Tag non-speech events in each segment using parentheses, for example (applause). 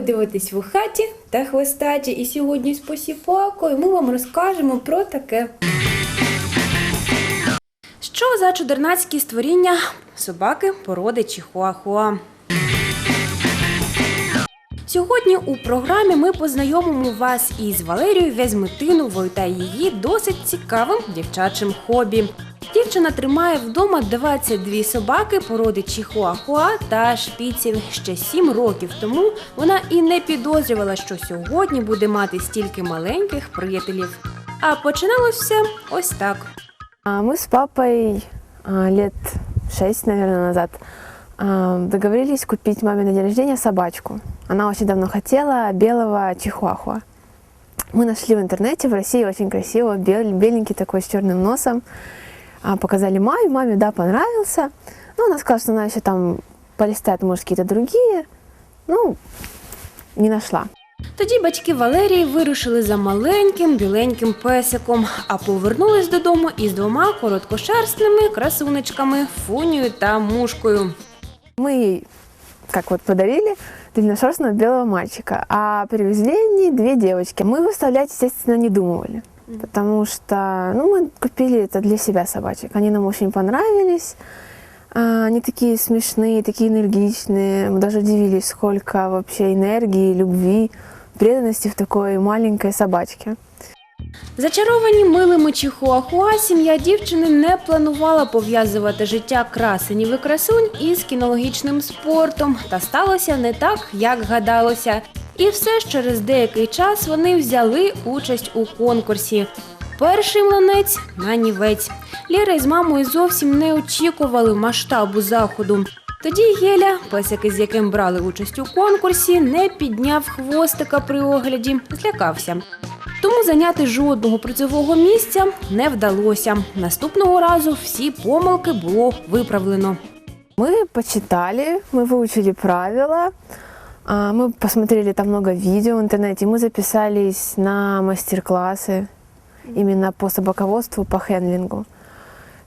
дивитесь в хаті та хвостаті. І сьогодні з посіпакою ми вам розкажемо про таке. Що за чудернацькі створіння собаки породи Чихуахуа? Сьогодні у програмі ми познайомимо вас із Валерією Вязьмитиновою та її досить цікавим дівчачим хобі. Дівчина тримає вдома 22 собаки породи Чихуахуа та шпіців. Ще 7 років тому вона і не підозрювала, що сьогодні буде мати стільки маленьких приятелів. А починалось все ось так. А Мы с папой а, лет шесть, наверное, назад договорились купить маме на день рождения собачку. Она очень давно хотела белого чихуахуа. Мы нашли в интернете, в России очень красиво, бел- беленький такой с черным носом. Показали маме, маме, да, понравился. Ну, она сказала, что она еще там полистает, может, какие-то другие. Ну, не нашла. Тоді батьки Валерії вирушили за маленьким біленьким песиком, а повернулись додому із двома короткошерстними красунечками Фунією та мушкою. Мы ей, как вот подарили, длинношерстного белого мальчика, а привезли они две девочки. Мы выставлять, естественно, не думали, потому что ну, мы купили это для себя собачек. Они нам очень понравились. А, Они такие смешные, такие энергичные. Мы даже удивились, сколько вообще энергии, любви, преданности в такой маленькой собачке. Зачаровані милими чихуахуа, сім'я дівчини не планувала пов'язувати життя красенів і із кінологічним спортом. Та сталося не так, як гадалося. І все ж через деякий час вони взяли участь у конкурсі. Перший млинець нанівець. Ліра із мамою зовсім не очікували масштабу заходу. Тоді Геля, песик, із яким брали участь у конкурсі, не підняв хвостика при огляді, злякався. Тому зайняти жодного призового місця не вдалося. Наступного разу всі помилки було виправлено. Мы почитали, мы выучили правила, а, мы посмотрели там много видео в интернете, мы записались на мастер-классы именно по собаководству, по хендлингу.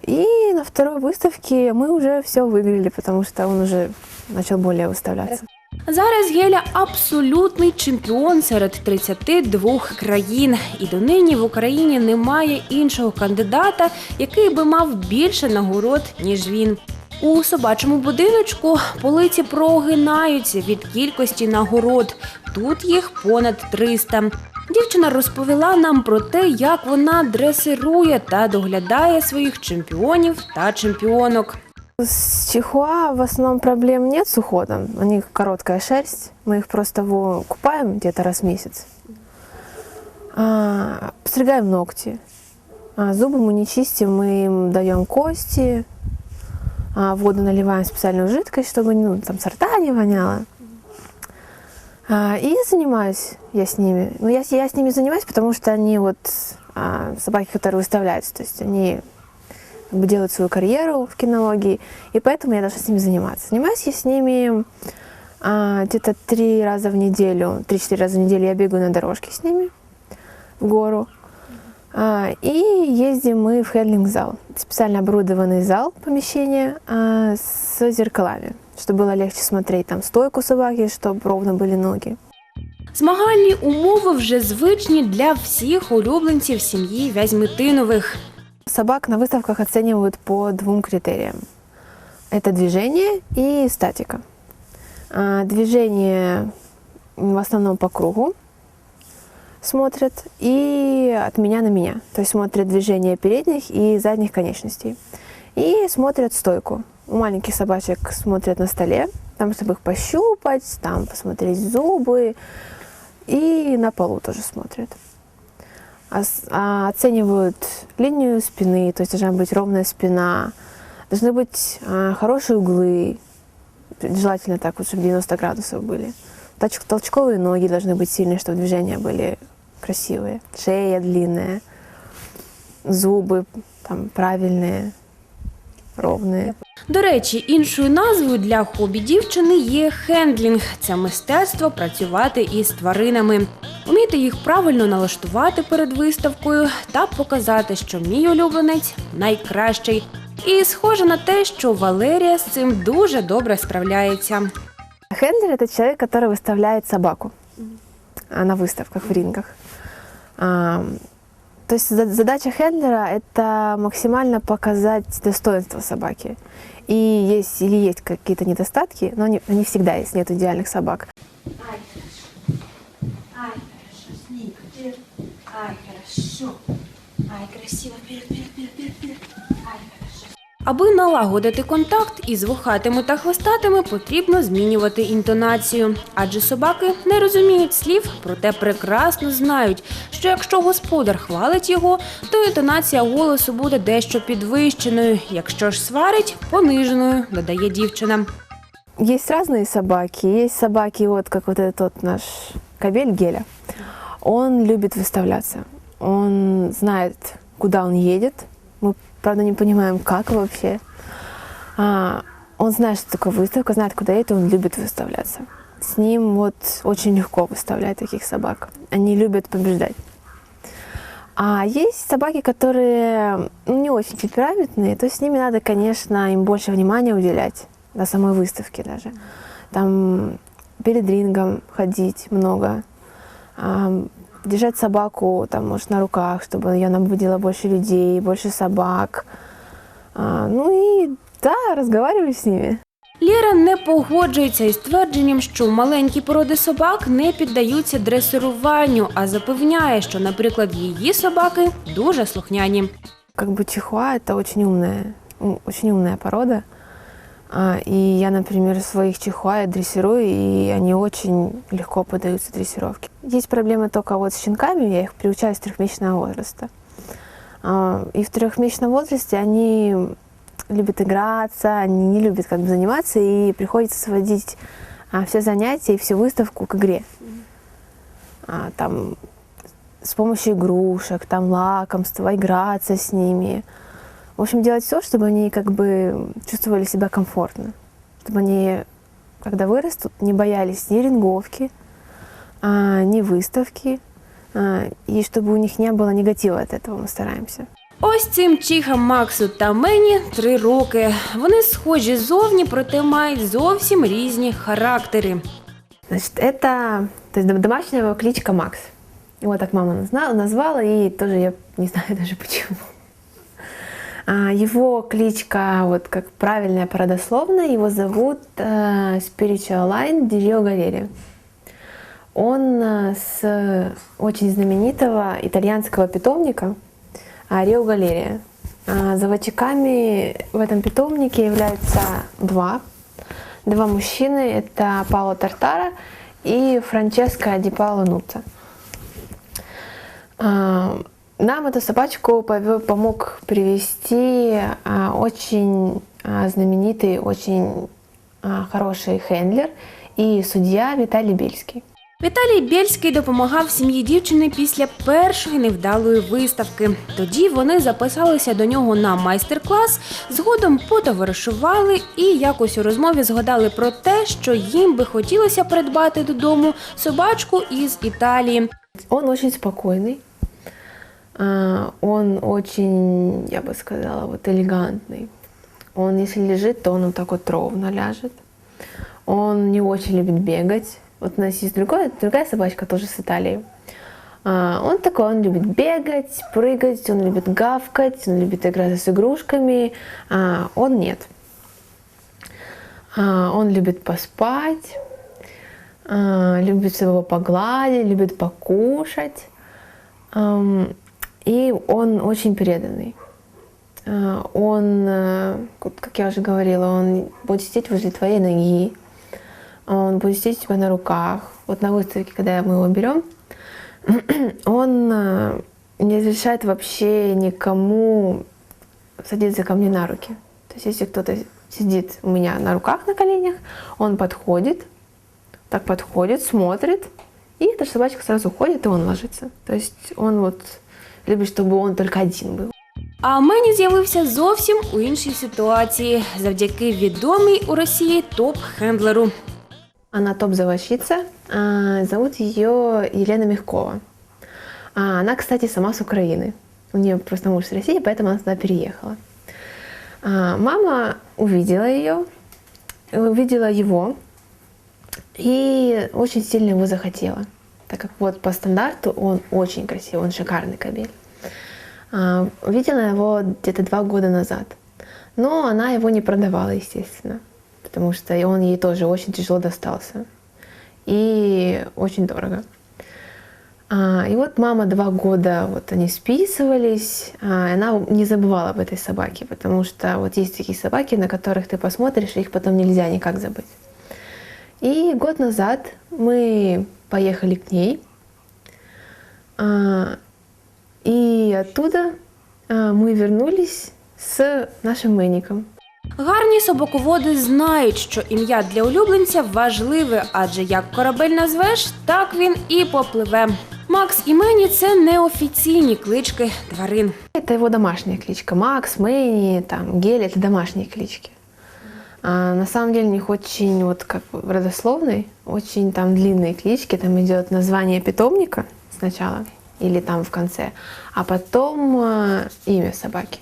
И на второй выставке мы уже все выиграли, потому что он уже начал более выставляться. Зараз Геля абсолютний чемпіон серед 32 країн, і донині в Україні немає іншого кандидата, який би мав більше нагород ніж він. У собачому будиночку полиці прогинаються від кількості нагород. Тут їх понад 300. Дівчина розповіла нам про те, як вона дресирує та доглядає своїх чемпіонів та чемпіонок. С чихуа в основном проблем нет с уходом. У них короткая шерсть. Мы их просто во- купаем где-то раз в месяц. А, Постригаем ногти. А, Зубы мы не чистим, мы им даем кости. А, Воду наливаем специальную жидкость, чтобы ну, там сорта не воняло. А, И занимаюсь я с ними. Ну, я, с- я с ними занимаюсь, потому что они вот а, собаки, которые выставляются. То есть они как бы делают свою карьеру в кинологии, и поэтому я должна с ними заниматься. Занимаюсь я с ними а, где-то три раза в неделю, три-четыре раза в неделю я бегаю на дорожке с ними в гору. А, и ездим мы в хендлинг-зал, специально оборудованный зал, помещение а, с зеркалами, чтобы было легче смотреть там стойку собаки, чтобы ровно были ноги. Змагальні умови вже звичні для всіх улюбленців сім'ї Вязьмитинових. Собак на выставках оценивают по двум критериям. Это движение и статика. А, Движение в основном по кругу смотрят и от меня на меня. То есть смотрят движение передних и задних конечностей. И смотрят стойку. У маленьких собачек смотрят на столе, там, чтобы их пощупать, там посмотреть зубы. И на полу тоже смотрят. Ос- а, оценивают линию спины, то есть должна быть ровная спина, должны быть а, хорошие углы, желательно так вот, чтобы 90 градусов были. Толчковые ноги должны быть сильные, чтобы движения были красивые, шея длинная, зубы там правильные, ровные. До речі, іншою назвою для хобі дівчини є хендлінг. Це мистецтво працювати із тваринами, вміти їх правильно налаштувати перед виставкою та показати, що мій улюбленець найкращий. І схоже на те, що Валерія з цим дуже добре справляється. Хендлер это человек, который выставляет собаку а, на выставках, в рингах. То есть за- задача хендлера это максимально показать достоинство собаки. И есть или есть какие-то недостатки, но они, они всегда есть, нет идеальных собак. Ай, хорошо. Ай, хорошо. Ай, хорошо. Ай, красиво. Вперед, вперед, вперед, вперед. Ай, хорошо. Аби налагодити контакт із вухатими та хвостатими, потрібно змінювати інтонацію. Адже собаки не розуміють слів, проте прекрасно знають, що якщо господар хвалить його, то інтонація голосу буде дещо підвищеною. Якщо ж сварить, пониженою, додає дівчина. Есть разные собаки. Есть собаки, вот как вот этот вот наш кобель Геля. Он любит выставляться. Он знает, куда он едет. Мы, правда, не понимаем, как вообще. А, он знает, что такое выставка, знает, куда и он любит выставляться. С ним вот очень легко выставлять таких собак. Они любят побеждать. А есть собаки, которые ну, не очень темпераментные, то с ними надо, конечно, им больше внимания уделять, на самой выставке даже. Там перед рингом ходить много, держать собаку, там, может, на руках, чтобы ее набудило больше людей, больше собак. А, ну и да, разговариваю с ними. Лєра не погоджується із твердженням, що маленькі породи собак не піддаються дресируванню, а запевняє, що, наприклад, її собаки дуже слухняні. Как бы чихуа это очень умная, ум- очень умная порода. А, И я, например, своих чихуа я дрессирую, и они очень легко поддаются дрессировке. Есть проблемы только вот с щенками, я их приучаю с трехмесячного возраста. А, И в трехмесячном возрасте они любят играться, они не любят как бы заниматься, и приходится сводить а, все занятия и всю выставку к игре. Там с помощью игрушек, там лакомства, играться с ними. В общем, делать все, чтобы они как бы чувствовали себя комфортно. Чтобы они, когда вырастут, не боялись ни ринговки, а, ни выставки, а, и чтобы у них не было негатива от этого, мы стараемся. Ось цим чихам Максу та Мені три роки. Вони схожі зовні, проте мають зовсім різні характери. Значит, это то есть дом- домашняя его кличка Макс. Его так мама назна- назвала, и тоже я не знаю (laughs) даже почему. А, Его кличка, вот как правильная породословная, его зовут э, Spiritual Line Дирио Галерия. Он э, с очень знаменитого итальянского питомника а, Рио Галерия. А, Заводчиками в этом питомнике являются два. Два мужчины. Это Паоло Тартара и Франческо Ди Паоло Нуца. А, Нам эту собачку повё- помог привести а, очень а, знаменитый, очень а, хороший хендлер и судья Виталий Бельский. Віталій Бєльський допомагав сім'ї дівчини після першої невдалої виставки. Тоді вони записалися до нього на майстер-клас, згодом потоваришували і якось у розмові згадали про те, що їм би хотілося придбати додому собачку із Італії. Он очень спокойный, а, он очень, я бы сказала, вот элегантный. Он, если лежит, то он вот так вот ровно ляжет. Он не очень любит бегать. Вот у нас есть другой, другая собачка, тоже с Италии. А, Он такой, он любит бегать, прыгать, он любит гавкать, он любит играться с игрушками. А, Он нет. А, Он любит поспать, а, любит его погладить, любит покушать. И он очень преданный. А, Он, э, как я уже говорила, он будет сидеть возле твоей ноги, он будет сидеть у тебя на руках. Вот на выставке, когда мы его берем, (clears throat) он э, не разрешает вообще никому садиться ко мне на руки. То есть если кто-то сидит у меня на руках, на коленях, он подходит, так подходит, смотрит, и эта собачка сразу уходит, и он ложится. То есть он вот любит, чтобы он только один был. А мені з'явився зовсім у іншій ситуації завдяки відомій у Росії топ-хендлеру. Она топ-заводчица, а, зовут ее Елена Мягкова. А, Она, кстати, сама с Украины. У нее просто муж с России, поэтому она туда переехала. А, Мама увидела ее, увидела его, И очень сильно его захотела, Так как вот по стандарту он очень красивый, он шикарный кабель. А, Видела его где-то два года назад, но она его не продавала, естественно, потому что он ей тоже очень тяжело достался и очень дорого. А, И вот мама два года, вот они списывались, а, и она не забывала об этой собаке, потому что вот есть такие собаки, на которых ты посмотришь, их потом нельзя никак забыть. И год назад мы поехали к ней, а, и оттуда а, мы вернулись с нашим Мэником. Гарні собаководи знають, що ім'я для улюбленця важливе, адже як корабель назвеш, так він і попливе. Макс і Мені це неофіційні клички тварин. Это его домашняя кличка. Макс, Мэнни, там, Гель – это домашние клички. А на самом деле у них очень, вот как бы родословный, очень там длинные клички. Там идет название питомника сначала или там в конце, а потом э, имя собаки.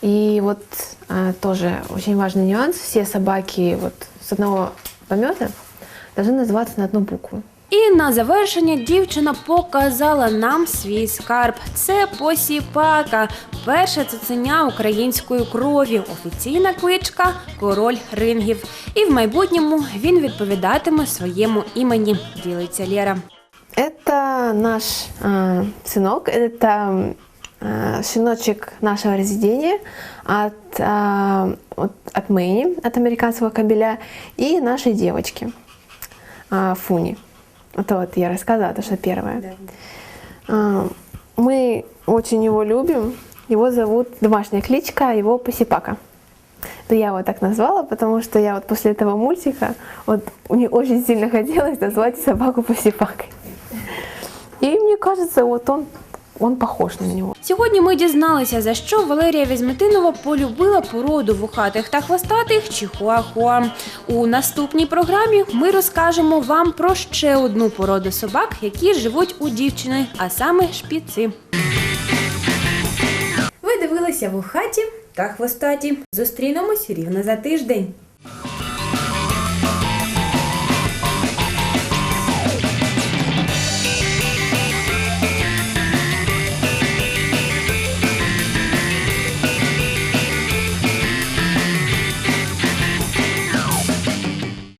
И вот э, тоже очень важный нюанс. Все собаки вот с одного помета должны называться на одну букву. І на завершення дівчина показала нам свій скарб. Це посіпака, перше цуценя української крові, офіційна кличка Король рингів. І в майбутньому він відповідатиме своєму імені. Ділиться Лєра. Это наш э, сынок, это э, щеночек нашего разведения от, э, от, от Мэйни, от американского кабеля, и нашей девочки э, Фуни. Это вот я рассказала, то, что первое. Э, мы очень его любим. Его зовут, домашняя кличка, его Посипака. Это я его так назвала, потому что я вот после этого мультика, вот мне очень сильно хотелось назвать собаку Посипакой. И мне кажется, вот он, он похож на него. Сьогодні ми дізналися, за що Валерія Візметинова полюбила породу вухатих та хвостатих чихуахуа. У наступній програмі ми розкажемо вам про ще одну породу собак, які живуть у дівчини, а саме шпіци. Дивилися вухаті та хвостаті. Зустрінемось рівно за тиждень.